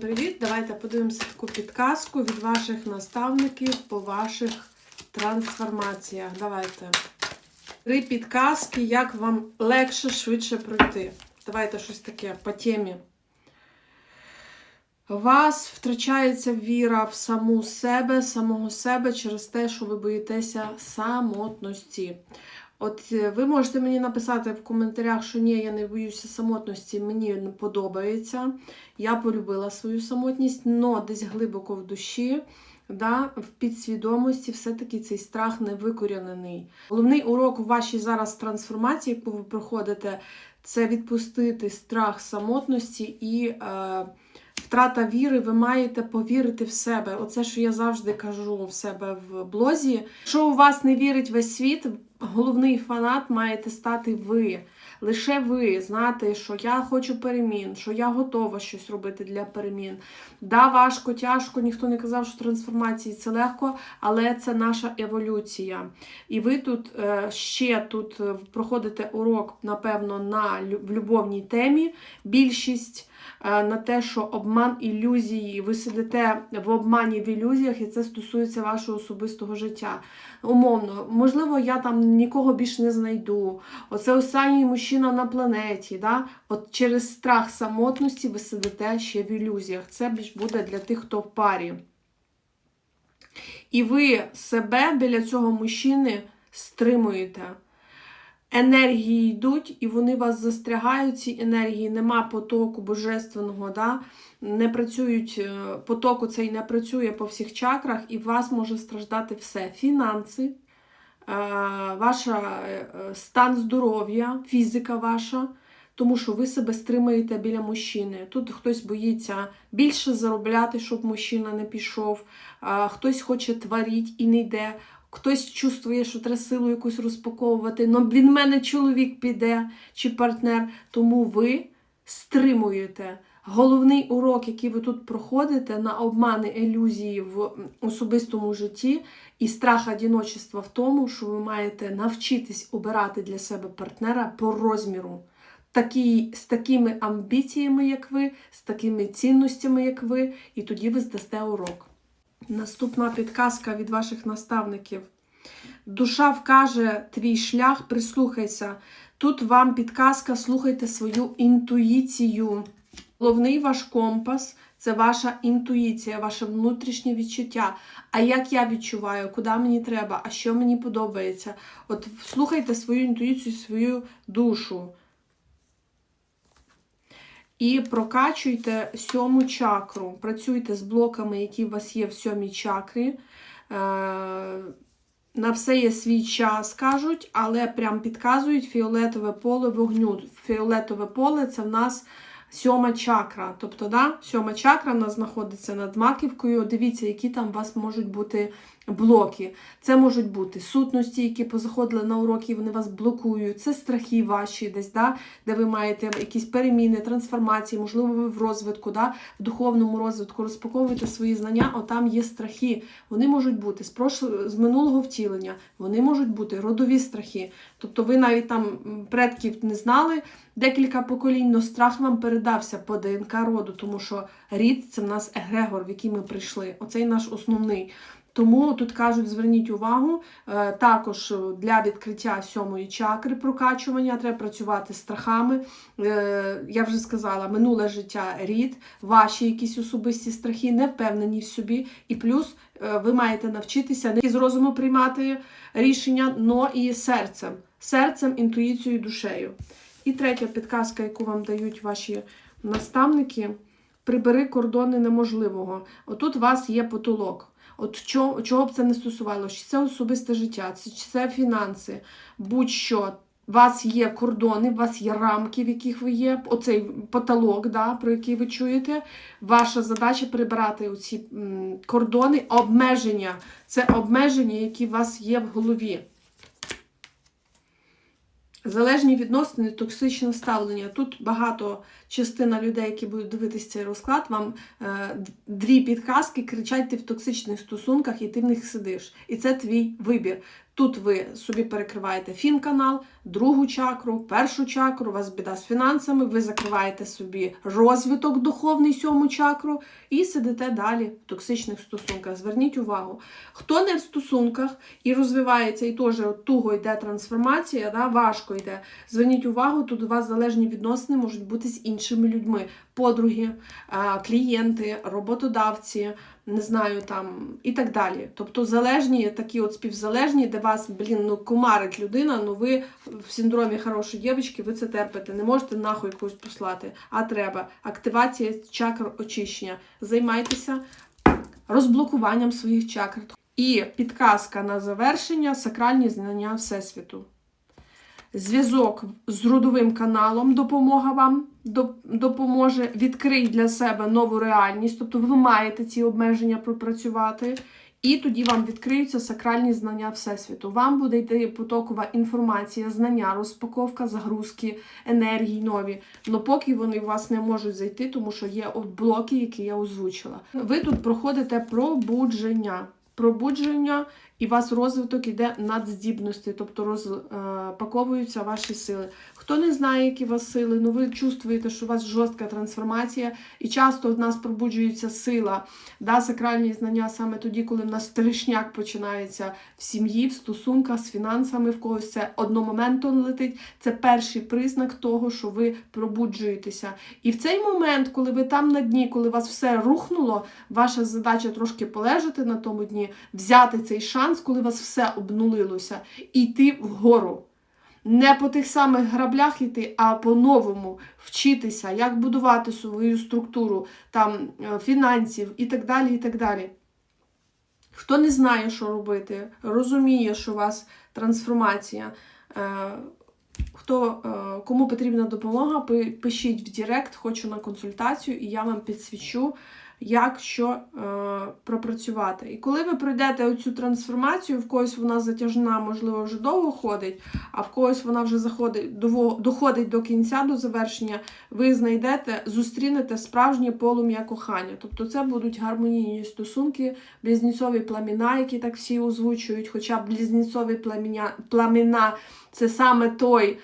Привіт! Давайте подивимося таку підказку від ваших наставників по ваших трансформаціях. Давайте. Три підказки, як вам легше, швидше пройти. Давайте щось таке по темі. У вас втрачається віра в саму себе, самого себе через те, що ви боїтеся самотності. От е, ви можете мені написати в коментарях, що ні, я не боюся самотності, мені не подобається. Я полюбила свою самотність, але десь глибоко в душі, да, в підсвідомості, все-таки цей страх не викорінений. Головний урок у вашій зараз трансформації, яку ви проходите, це відпустити страх самотності і. Е, Втрата віри, ви маєте повірити в себе. Оце, що я завжди кажу в себе в блозі. Якщо у вас не вірить весь світ, головний фанат маєте стати ви. Лише ви знаєте, що я хочу перемін, що я готова щось робити для перемін. Да, важко, тяжко, ніхто не казав, що трансформації це легко, але це наша еволюція. І ви тут е, ще тут е, проходите урок, напевно, на в любовній темі. Більшість е, на те, що обман ілюзії, ви сидите в обмані в ілюзіях, і це стосується вашого особистого життя. Умовно, можливо, я там нікого більше не знайду. Оце останній мужчина на планеті. Да? От через страх самотності ви сидите ще в ілюзіях. Це більш буде для тих, хто в парі. І ви себе біля цього мужчини стримуєте. Енергії йдуть, і вони вас застрягають. Ці енергії нема потоку божественного, да? не працюють, е, потоку цей не працює по всіх чакрах, і у вас може страждати все: фінанси, е, ваша е, е, стан здоров'я, фізика ваша. Тому що ви себе стримаєте біля мужчини. Тут хтось боїться більше заробляти, щоб мужчина не пішов, хтось хоче творити і не йде. Хтось чувствує, що треба силу якусь розпаковувати, але від мене чоловік піде чи партнер. Тому ви стримуєте. Головний урок, який ви тут проходите на обмани ілюзії в особистому житті і страх одіночества в тому, що ви маєте навчитись обирати для себе партнера по розміру. Такі, з такими амбіціями, як ви, з такими цінностями, як ви, і тоді ви здасте урок. Наступна підказка від ваших наставників. Душа вкаже твій шлях, прислухайся. Тут вам підказка, слухайте свою інтуїцію. Головний ваш компас це ваша інтуїція, ваше внутрішнє відчуття. А як я відчуваю, куди мені треба, а що мені подобається. От слухайте свою інтуїцію, свою душу. І прокачуйте сьому чакру. Працюйте з блоками, які у вас є в сьомій чакрі. Е, На все є свій час, кажуть, але прям підказують фіолетове поле вогню. Фіолетове поле це в нас сьома чакра. Тобто, да, сьома чакра в нас знаходиться над маківкою. Дивіться, які там у вас можуть бути блоки. Це можуть бути сутності, які позаходили на уроки, вони вас блокують. Це страхи ваші десь, да, де ви маєте якісь переміни, трансформації, можливо, ви в розвитку, да, в духовному розвитку розпаковуєте свої знання, отам є страхи. Вони можуть бути з, з минулого втілення, вони можуть бути родові страхи. Тобто ви навіть там предків не знали декілька поколінь, але страх вам передався по ДНК роду, тому що рід це в нас егрегор, в який ми прийшли. Оцей наш основний. Тому тут кажуть, зверніть увагу, е, також для відкриття сьомої чакри прокачування треба працювати з страхами. Е, Я вже сказала, минуле життя рід, ваші якісь особисті страхи, невпевнені в собі. І плюс е, ви маєте навчитися не з розуму приймати рішення, но і серцем. Серцем, інтуїцією, душею. І третя підказка, яку вам дають ваші наставники. Прибери кордони неможливого. Отут у вас є потолок. От чого, чого б це не стосувалося? Чи це особисте життя, чи це фінанси, будь-що. У вас є кордони, у вас є рамки, в яких ви є, оцей потолок, да, про який ви чуєте. Ваша задача прибирати оці м, кордони, обмеження. Це обмеження, які у вас є в голові. Залежні відносини, токсичне ставлення. Тут багато частина людей, які будуть дивитися цей розклад, вам е, дві підказки кричать ти в токсичних стосунках і ти в них сидиш. І це твій вибір. Тут ви собі перекриваєте фін-канал, другу чакру, першу чакру, у вас біда з фінансами, ви закриваєте собі розвиток духовний сьому чакру і сидите далі в токсичних стосунках. Зверніть увагу, хто не в стосунках і розвивається, і теж туго йде трансформація, да, важко йде. Зверніть увагу, тут у вас залежні відносини можуть бути з іншими людьми, подруги, клієнти, роботодавці, не знаю там і так далі. Тобто залежні, такі от співзалежні, де вас, блін, ну кумарить людина, ну ви в синдромі хорошої дівчинки, ви це терпите. Не можете нахуй когось послати, а треба. Активація чакр очищення. Займайтеся розблокуванням своїх чакр. І підказка на завершення сакральні знання Всесвіту. Зв'язок з родовим каналом допомога вам допоможе відкрити для себе нову реальність, тобто ви маєте ці обмеження пропрацювати, і тоді вам відкриються сакральні знання Всесвіту. Вам буде йти потокова інформація, знання, розпаковка, загрузки, енергії нові. Но поки вони у вас не можуть зайти, тому що є блоки, які я озвучила. Ви тут проходите пробудження. Пробудження, і у вас розвиток іде надздібності, тобто розпаковуються ваші сили. Хто не знає, які у вас сили, ну ви чувствуєте, що у вас жорстка трансформація, і часто в нас пробуджується сила, да, сакральні знання саме тоді, коли в нас трешняк починається в сім'ї, в стосунках з фінансами, в когось це одномоментно летить. Це перший признак того, що ви пробуджуєтеся. І в цей момент, коли ви там на дні, коли у вас все рухнуло, ваша задача трошки полежати на тому дні, взяти цей шанс, коли у вас все обнулилося, йти вгору. Не по тих самих граблях йти, а по-новому вчитися, як будувати свою структуру там, е, фінансів і так далі. і так далі. Хто не знає, що робити, розуміє, що у вас трансформація. е, Хто, е, кому потрібна допомога, пишіть в Директ, хочу на консультацію, і я вам підсвічу, як що е, пропрацювати. І коли ви пройдете оцю трансформацію, в когось вона затяжна, можливо, вже довго ходить, а в когось вона вже заходить, доходить до кінця, до завершення, ви знайдете, зустрінете справжнє полум'я кохання. Тобто це будуть гармонійні стосунки, близнецові пламіна, які так всі озвучують, хоча близнецові пламіна, пламіна це саме той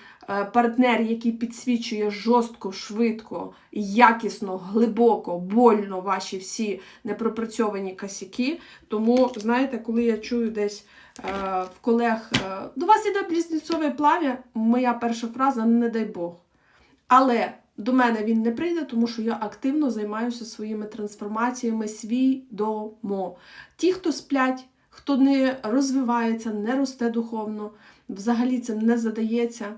партнер, який підсвічує жорстко, швидко, якісно, глибоко, больно ваші всі непропрацьовані косяки. Тому, знаєте, коли я чую десь е, в колег, е, до вас іде близнецове плав'я, моя перша фраза не дай Бог. Але до мене він не прийде, тому що я активно займаюся своїми трансформаціями свідомо. Ті, хто сплять, хто не розвивається, не росте духовно, взагалі цим не задається, е,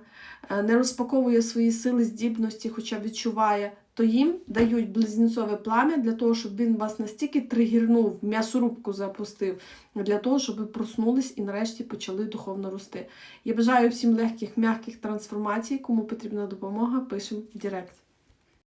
не розпаковує свої сили, здібності, хоча відчуває, то їм дають близнецове плам'я для того, щоб він вас настільки тригірнув, м'ясорубку запустив, для того, щоб ви проснулись і нарешті почали духовно рости. Я бажаю всім легких, м'яких трансформацій. Кому потрібна допомога, пишемо в Директ.